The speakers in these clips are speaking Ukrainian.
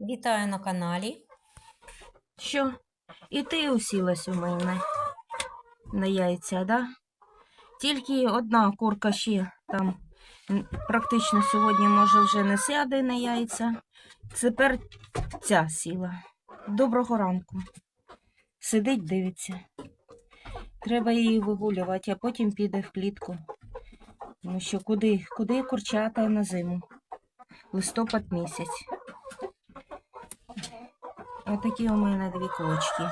Вітаю на каналі. Що? І ти усілась у мене на яйця, да? Тільки одна курка ще там практично сьогодні, може, вже не сяде на яйця. Тепер ця сіла. Доброго ранку. Сидить, дивиться. Треба її вигулювати, а потім піде в клітку. Ну що, куди? Куди курчата на зиму? Листопад місяць. Отакі у мене дві кулочки.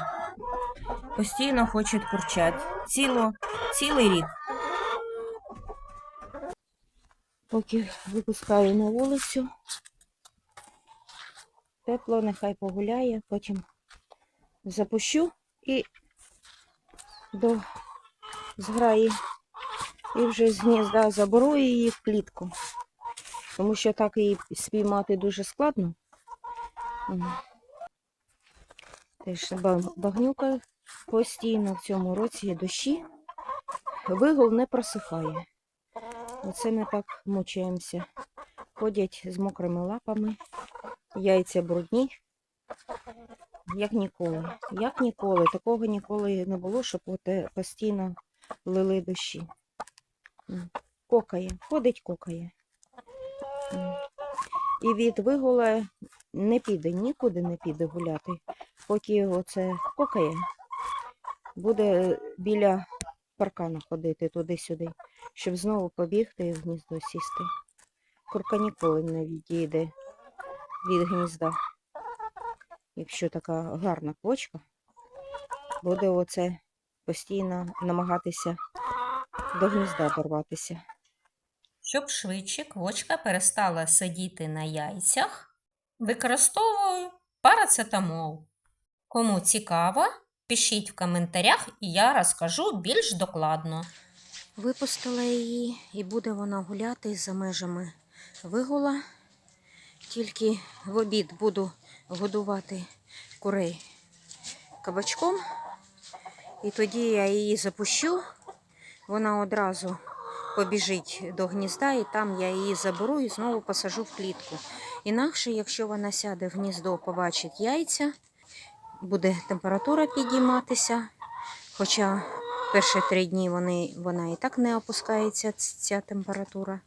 Постійно хочуть курчать. Ціло, цілий рік. Поки випускаю на вулицю. Тепло, нехай погуляє, потім запущу і до зграї. І вже з гнізда заберу її в клітку. Тому що так її спіймати дуже складно. Теж багнюка постійно в цьому році дощі. Вигул не просихає. Оце ми так мучаємося. Ходять з мокрими лапами, яйця брудні. Як ніколи. Як ніколи. Такого ніколи не було, щоб постійно лили дощі. Кокає, ходить, кокає. І від вигула не піде, нікуди не піде гуляти поки оце кокає, буде біля паркана ходити туди-сюди, щоб знову побігти і в гніздо сісти. Курка ніколи не відійде від гнізда. Якщо така гарна квочка, буде оце постійно намагатися до гнізда дорватися. Щоб швидше квочка перестала сидіти на яйцях, використовую парацетамол. Кому цікаво, пишіть в коментарях і я розкажу більш докладно. Випустила її і буде вона гуляти за межами вигула. Тільки в обід буду годувати курей кабачком. І тоді я її запущу. Вона одразу побіжить до гнізда, і там я її заберу і знову посажу в клітку. Інакше, якщо вона сяде в гніздо, побачить яйця, буде температура підійматися. Хоча перші три дні вони, вона і так не опускається, ця температура.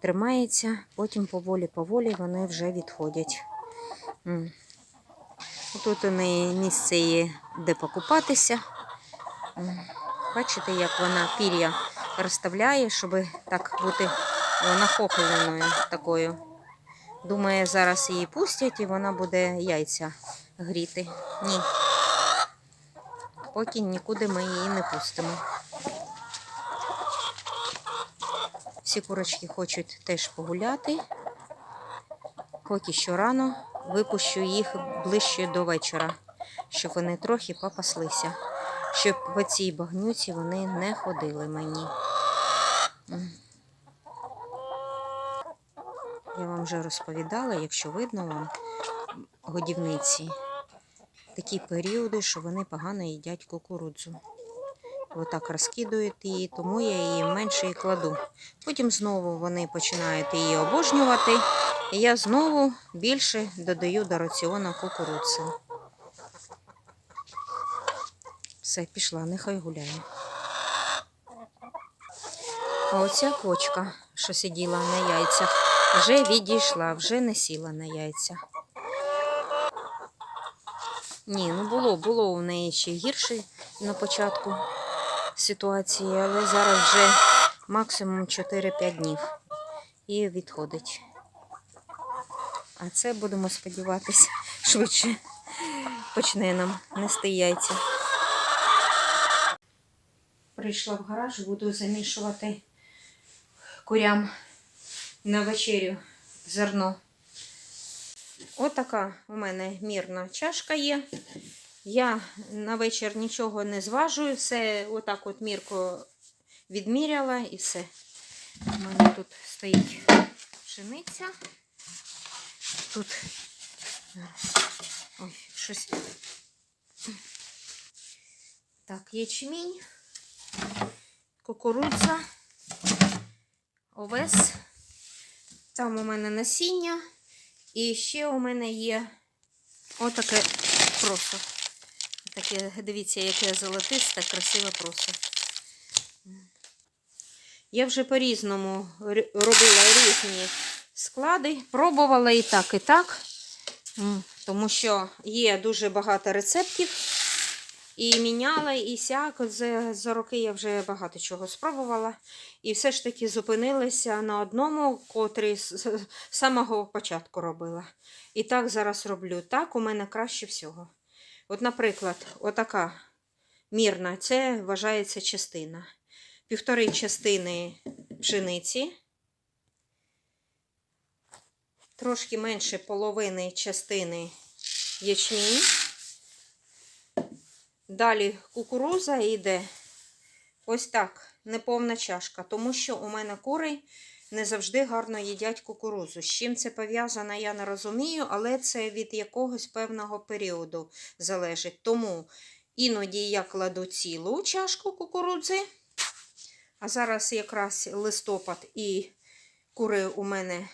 Тримається, потім поволі-поволі вони вже відходять. Тут у неї місце є, де покупатися. Бачите, як вона пір'я розставляє, щоб так бути нахохленою такою. Думає, зараз її пустять і вона буде яйця гріти. Ні. Поки нікуди ми її не пустимо. Всі курочки хочуть теж погуляти. Поки що рано випущу їх ближче до вечора, щоб вони трохи попаслися, щоб по цій багнюці вони не ходили мені. Я вам вже розповідала, якщо видно вам годівниці, такі періоди, що вони погано їдять кукурудзу. Отак розкидують її, тому я її менше і кладу. Потім знову вони починають її обожнювати, і я знову більше додаю до раціону кукурудзи. Все, пішла, нехай гуляє. А оця кочка, що сиділа на яйцях, вже відійшла, вже не сіла на яйця. Ні, ну було, було у неї ще гірше на початку ситуації, але зараз вже максимум 4-5 днів і відходить. А це будемо сподіватися, швидше почне нам нести яйця. Прийшла в гараж, буду замішувати курям на вечерю зерно. Отака у мене мірна чашка є. Я на вечір нічого не зважую, все отак от мірко відміряла і все. У мене тут стоїть пшениця. Тут. Ой, щось. Так, ячмінь, кукурудза, овес. Там у мене насіння. І ще у мене є Отаке просо. Таке, дивіться, яке золотисте, красиве просо. Я вже по-різному робила різні склади. Пробувала і так, і так. Тому що є дуже багато рецептів. І міняла, і сяк. За, за роки я вже багато чого спробувала. І все ж таки зупинилася на одному, котрий з самого початку робила. І так зараз роблю. Так у мене краще всього. От, наприклад, отака мірна, це вважається частина. Півтори частини пшениці, трошки менше половини частини ячмінь. Далі кукуруза йде ось так, неповна чашка, тому що у мене кури не завжди гарно їдять кукурузу. З чим це пов'язано, я не розумію, але це від якогось певного періоду залежить. Тому іноді я кладу цілу чашку кукурудзи, а зараз якраз листопад і кури у мене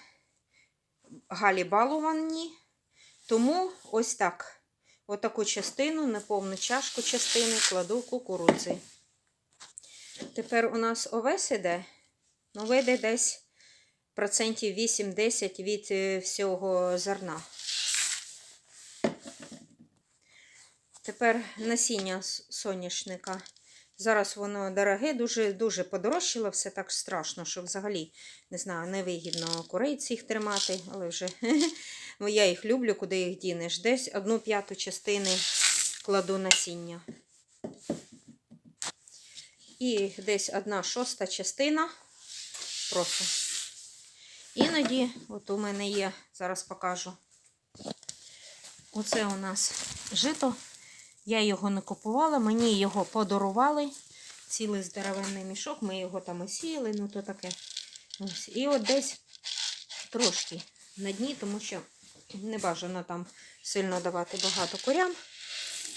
галібалувані. Тому ось так. Отаку частину, неповну чашку частини кладу кукурудзи. Тепер у нас овес іде, ну вийде десь процентів 8-10 від е, всього зерна. Тепер насіння соняшника. Зараз воно дороге, дуже дуже подорожчало, все так страшно, що взагалі не знаю, невигідно курей цих тримати, але вже я їх люблю, куди їх дінеш. Десь одну п'яту частини кладу насіння. І десь одна шоста частина просто. Іноді, от у мене є, зараз покажу. Оце у нас жито. Я його не купувала, мені його подарували. Цілий здоровенний мішок, ми його там осіяли, ну то таке. Ось. І от десь трошки на дні, тому що не бажано там сильно давати багато курям.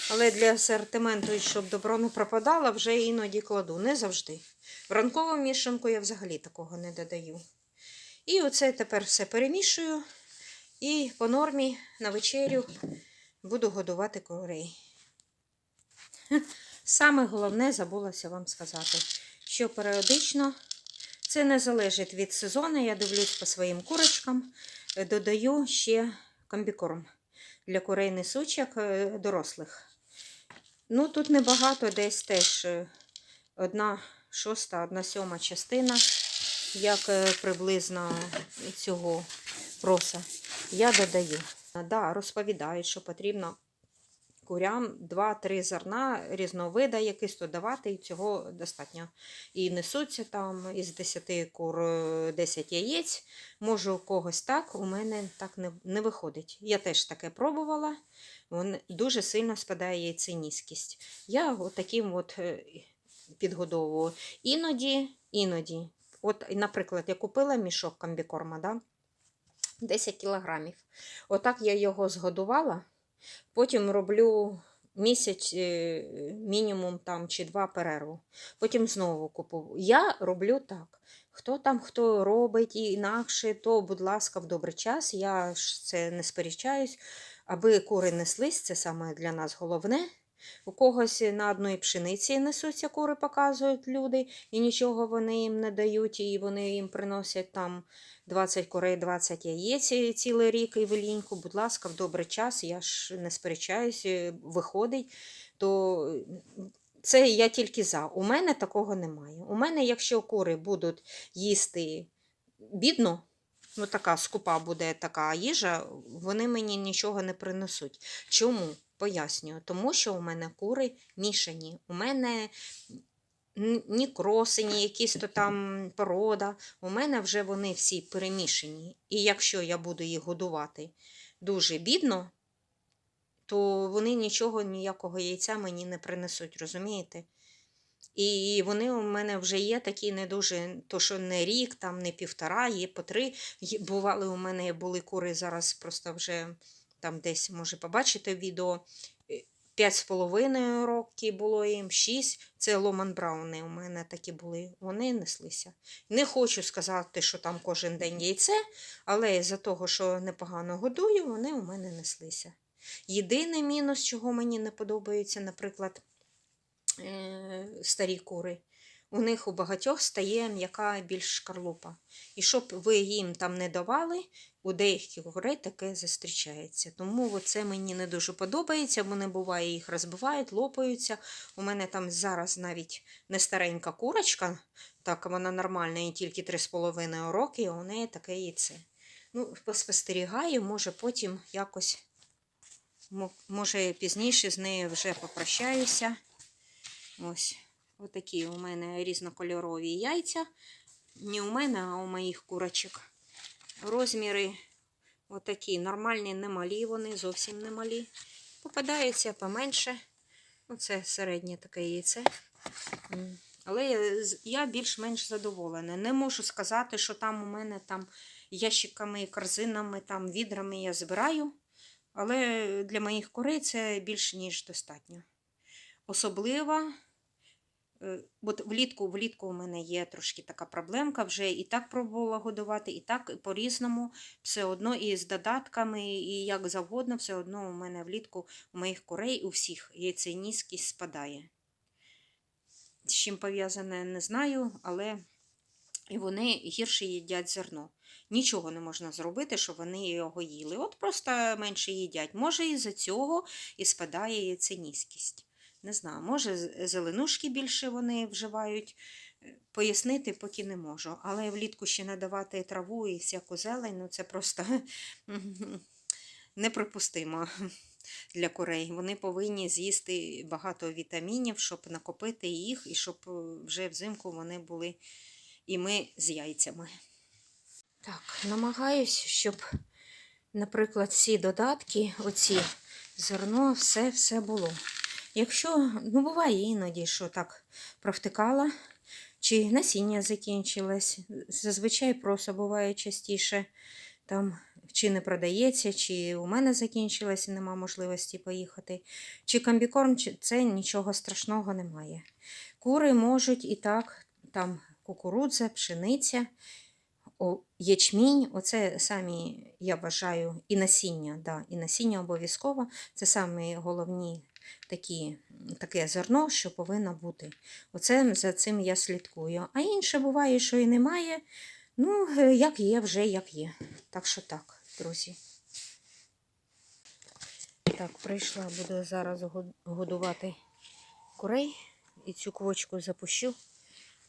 Але для асортименту, щоб добро не пропадало, вже іноді кладу. Не завжди. В ранкову мішанку я взагалі такого не додаю. І оце тепер все перемішую. І по нормі на вечерю буду годувати курей. Саме головне забулася вам сказати, що періодично це не залежить від сезону. Я дивлюсь по своїм курочкам, е, додаю ще комбікорм для курей несучих е, дорослих. Ну, тут небагато, десь теж е, одна шоста, одна сьома частина, як приблизно цього проса. Я додаю. Да, розповідають, що потрібно курям 2-3 зерна різновида якийсь то давати, і цього достатньо. І несуться там із 10 кур е, 10 яєць. Може, у когось так, у мене так не, не виходить. Я теж таке пробувала. Вон дуже сильно спадає яйценіскість. Я от таким от е, підгодовую. Іноді, іноді, от, наприклад, я купила мішок комбікорма, да? 10 кілограмів. Отак я його згодувала. Потім роблю місяць е, мінімум там чи два перерву. Потім знову купую. Я роблю так. Хто там хто робить інакше, то, будь ласка, в добрий час. Я ж це не сперечаюсь. Аби кури неслись, це саме для нас головне. У когось на одної пшениці несуться кури, показують люди, і нічого вони їм не дають, і вони їм приносять там 20 курей, 20 яєць цілий рік і веліньку. Будь ласка, в добрий час, я ж не сперечаюсь, е, виходить, то це я тільки за. У мене такого немає. У мене, якщо кури будуть їсти бідно, ну така скупа буде така їжа, вони мені нічого не принесуть. Чому? Пояснюю, тому що у мене кури мішані. У мене ні кроси, ні якісь то там порода. У мене вже вони всі перемішані. І якщо я буду їх годувати дуже бідно, то вони нічого, ніякого яйця мені не принесуть, розумієте? І вони у мене вже є такі не дуже, то що не рік, там не півтора, є по три. Бували у мене були кури зараз просто вже там десь може побачити відео. е, П'ять з половиною років було їм, шість. Це Ломан Брауни у мене такі були. Вони неслися. Не хочу сказати, що там кожен день яйце, але за того, що непогано годую, вони у мене неслися. Єдиний мінус, чого мені не подобається, наприклад, е, старі кури. У них у багатьох стає м'яка більш шкарлупа. І щоб ви їм там не давали, у деяких курей таке зустрічається. Тому це мені не дуже подобається. Вони буває їх розбивають, лопаються. У мене там зараз навіть не старенька курочка, так вона нормальна і тільки 3,5 роки, і у неї таке яйце. Ну, поспостерігаю, може потім якось, може пізніше з нею вже попрощаюся. Ось. Отакі у мене різнокольорові яйця. Не у мене, а у моїх курочок. Розміри отакі нормальні, немалі вони, зовсім немалі. Попадаються поменше. Оце середнє таке яйце. Але я, більш-менш задоволена. Не можу сказати, що там у мене там ящиками, корзинами, там відрами я збираю. Але для моїх курей це більш ніж достатньо. Особливо От влітку, влітку у мене є трошки така проблемка, вже і так пробувала годувати, і так і по-різному, все одно і з додатками, і як завгодно, все одно у мене влітку у моїх курей у всіх яйценіскість спадає. З чим пов'язане, не знаю, але і вони гірше їдять зерно. Нічого не можна зробити, щоб вони його їли. От просто менше їдять. Може, із-за цього і спадає яйценіскість. Не знаю, може, зеленушки більше вони вживають. Е, Пояснити поки не можу. Але влітку ще надавати траву і всяку зелень, ну це просто неприпустимо для курей. Вони повинні з'їсти багато вітамінів, щоб накопити їх, і щоб е, вже взимку вони були і ми з яйцями. Так, намагаюсь, щоб, наприклад, ці додатки, оці зерно, все, все було. Якщо, ну буває іноді, що так провтикала, чи насіння закінчилось, зазвичай просто буває частіше, там чи не продається, чи у мене закінчилось і нема можливості поїхати, чи комбікорм, чи це нічого страшного немає. Кури можуть і так, там кукурудза, пшениця, ячмінь, оце самі, я вважаю, і насіння, да, і насіння обов'язково, це самі головні такі, таке зерно, що повинно бути. Оце за цим я слідкую. А інше буває, що і немає. Ну, е, як є, вже як є. Так що так, друзі. Так, прийшла, буду зараз годувати курей і цю квочку запущу.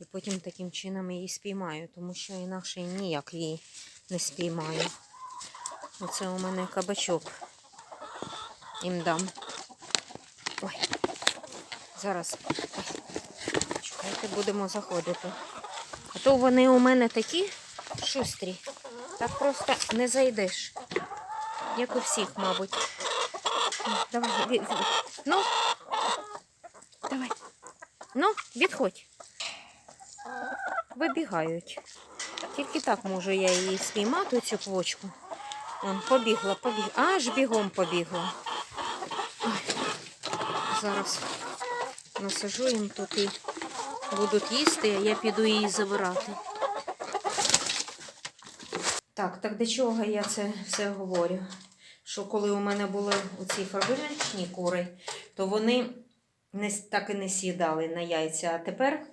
І потім таким чином її спіймаю, тому що інакше ніяк її не спіймаю. Оце у мене кабачок. Їм дам. Ой. Зараз. Чекайте, будемо заходити. А то вони у мене такі шустрі. Так просто не зайдеш. Як у всіх, мабуть. Давай, ну. Давай. Ну, відходь. Вибігають. Тільки так можу я її спіймати, цю квочку. Вон, побігла, побігла. Аж бігом побігла. Зараз насажу їм тут і будуть їсти, а я піду її забирати. Так, так до чого я це все говорю? Що коли у мене були оці фабричні кури, то вони не, так і не сідали на яйця. А тепер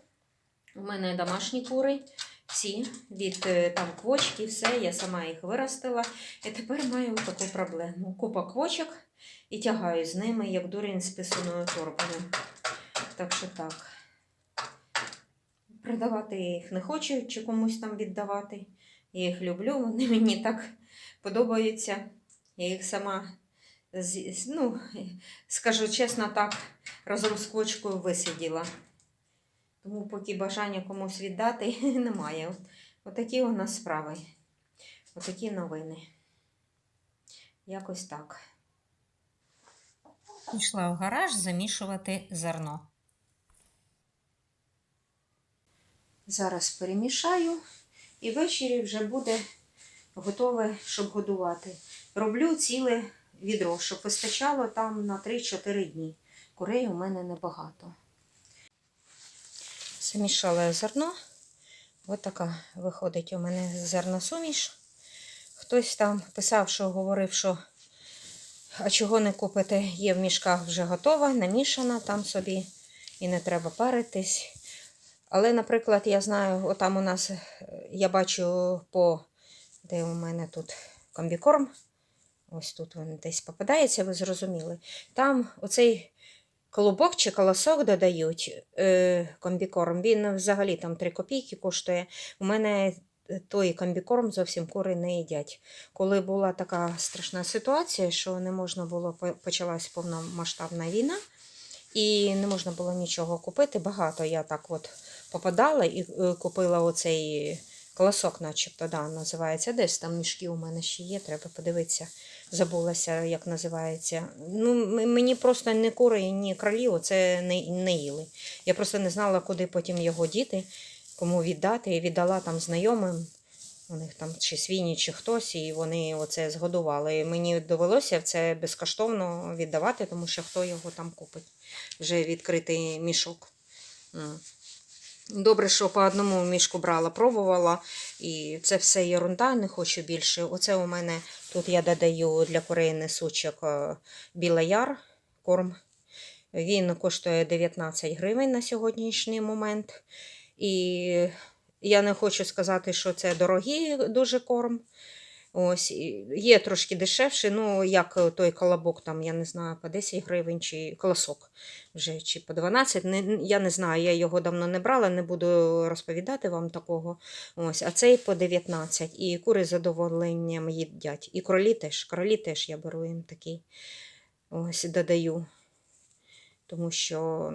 у мене домашні кури, всі від е, там квочки, все, я сама їх виростила. І тепер маю таку проблему. Купа квочок і тягаю з ними, як дурень з писаною торбою. Так що так. Продавати я їх не хочу, чи комусь там віддавати. Я їх люблю, вони мені так подобаються. Я їх сама, ну, скажу чесно, так, разом з квочкою висиділа. Тому поки бажання комусь віддати немає. От- Отакі у нас справи. Отакі новини. Якось так. Пішла в гараж замішувати зерно. Зараз перемішаю і ввечері вже буде готове, щоб годувати. Роблю ціле відро, щоб вистачало там на 3-4 дні. Курей у мене небагато. Замішала зерно. Ось така виходить у мене зерносуміш. Хтось там писав, що говорив, що А чого не купити? Є в мішках вже готова, намішана там собі і не треба паритись. Але, наприклад, я знаю, отам у нас, е, я бачу по, де у мене тут комбікорм. Ось тут він десь попадається, ви зрозуміли. Там оцей колобок чи колосок додають е, комбікорм. Він взагалі там 3 копійки коштує. У мене той комбікорм зовсім кури не їдять. Коли була така страшна ситуація, що не можна було, по- почалась повномасштабна війна, і не можна було нічого купити. Багато я так от попадала і е, купила оцей колосок, начебто, да, називається. Десь там мішки у мене ще є, треба подивитися. Забулася, як називається. Ну, мені просто ні кури, ні кролі оце не, не їли. Я просто не знала, куди потім його діти, кому віддати. І віддала там знайомим. У них там чи свині, чи хтось, і вони оце згодували. І мені довелося це безкоштовно віддавати, тому що хто його там купить. Вже відкритий мішок. Добре, що по одному мішку брала, пробувала, і це все ерунда, не хочу більше. Оце у мене тут я додаю для курей несучок е, білояр корм. Він коштує 19 гривень на сьогоднішній момент. І я не хочу сказати, що це дорогий дуже корм. Ось, є трошки дешевше, ну як той колобок, там, я не знаю, по 10 гривень чи колосок вже чи по 12. Не, я не знаю, я його давно не брала, не буду розповідати вам такого. Ось, а цей по 19. І кури з задоволенням їдять. І кролі теж. Кролі теж я беру їм такий. Ось додаю. Тому що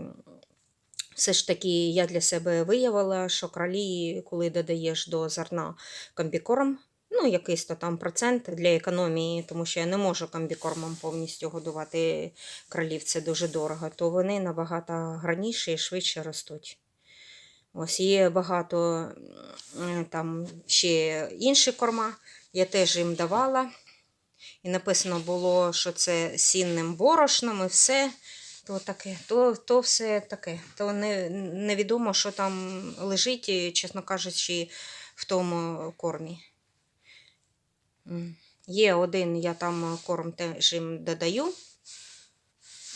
все ж таки я для себе виявила, що кролі, коли додаєш до зерна комбікорм, ну, якийсь то там процент для економії, тому що я не можу комбікормом повністю годувати кролів, це дуже дорого, то вони набагато граніші і швидше ростуть. Ось є багато м, там ще інші корма, я теж їм давала. І написано було, що це сінним борошном і все. То таке, то, то все таке. То не, невідомо, що там лежить, чесно кажучи, в тому кормі. Є один, я там корм теж їм додаю,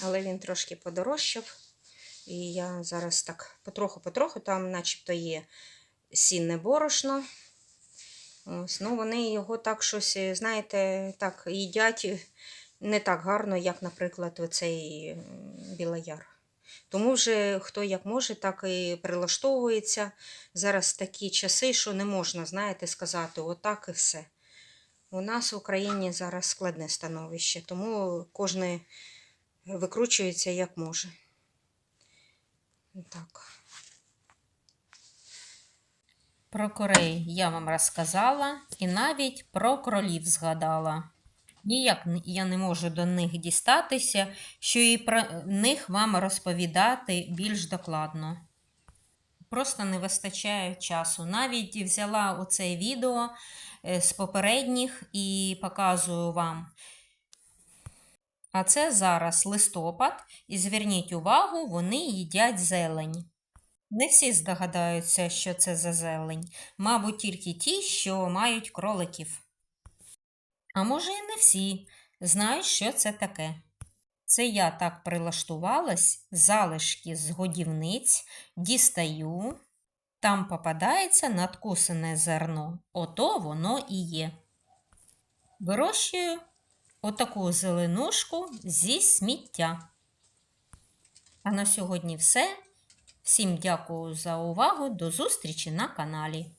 але він трошки подорожчав. І я зараз так потроху-потроху, там начебто є сінне борошно. Ось, ну вони його так щось, е, знаєте, так їдять не так гарно, як, наприклад, оцей білояр. Тому вже хто як може, так і прилаштовується. Зараз такі часи, що не можна, знаєте, сказати, отак і все. У нас в Україні зараз складне становище, тому кожен викручується як може. Так. Про курей я вам розказала і навіть про кролів згадала. Ніяк я не можу до них дістатися, що і про них вам розповідати більш докладно. Просто не вистачає часу. Навіть взяла оце відео е, з попередніх і показую вам. А це зараз листопад, і зверніть увагу, вони їдять зелень. Не всі здогадаються, що це за зелень. Мабуть, тільки ті, що мають кроликів. А може, і не всі знають, що це таке. Це я так прилаштувалась, залишки з годівниць дістаю, там попадається надкусене зерно. Ото воно і є. Вирощую отаку зеленушку зі сміття. А на сьогодні все. Всім дякую за увагу. До зустрічі на каналі.